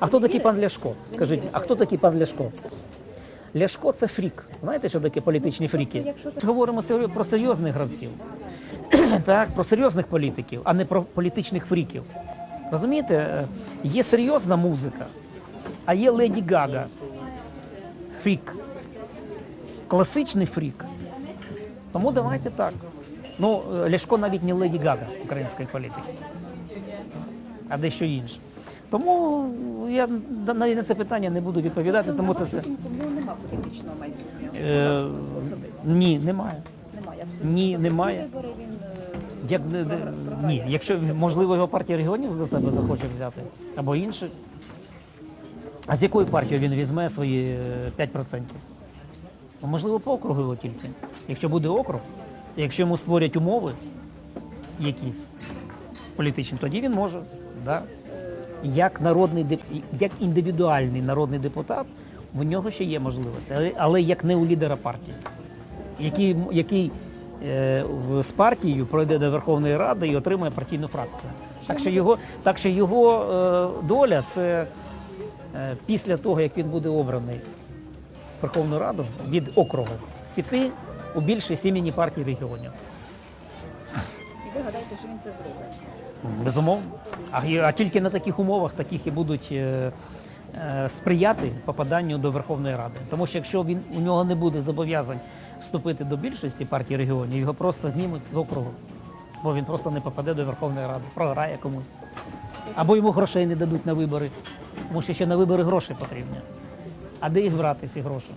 А хто такий пан Ляшко? Скажіть, а хто такий пан Ляшко? Ляшко це фрік. Знаєте, що таке політичні фріки? Говоримо про серйозних гравців, так, про серйозних політиків, а не про політичних фріків. Розумієте, Е, є серйозна музика, а є Леді Гага. Фрік. Класичний фрік. Тому давайте так. Ну, е, Ляшко навіть не Леді Гага української політики а дещо інше. Тому я на- навіть на це питання не буду відповідати, тому це все. У політичного майбутнього. Е, ні, немає. Ні, немає. Е, Як ні, якщо можливо його партія регіонів до себе захоче взяти, або інших. А з якою партією він візьме свої е, 5%? Ну, можливо, по округу його тільки. Якщо буде округ, якщо йому створять умови якісь політичні, тоді він може. Да. Як народний як індивідуальний народний депутат, в нього ще є можливості, але, але як не у лідера партії, який, який е, з партією пройде до Верховної Ради і отримає партійну фракцію. Так що його, так що його е, доля це е, після того, як він буде обраний в Верховну Раду від округу, піти у більшість імені партії регіонів. І що він це зробить. Безумовно. А, а тільки на таких умовах таких і будуть е, е, сприяти попаданню до Верховної Ради. Тому що якщо він у нього не буде зобов'язань вступити до більшості партії регіонів, його просто знімуть з округу, бо він просто не попаде до Верховної Ради, програє комусь. Або йому грошей не дадуть на вибори, тому що ще на вибори гроші потрібні. А де їх брати, ці гроші?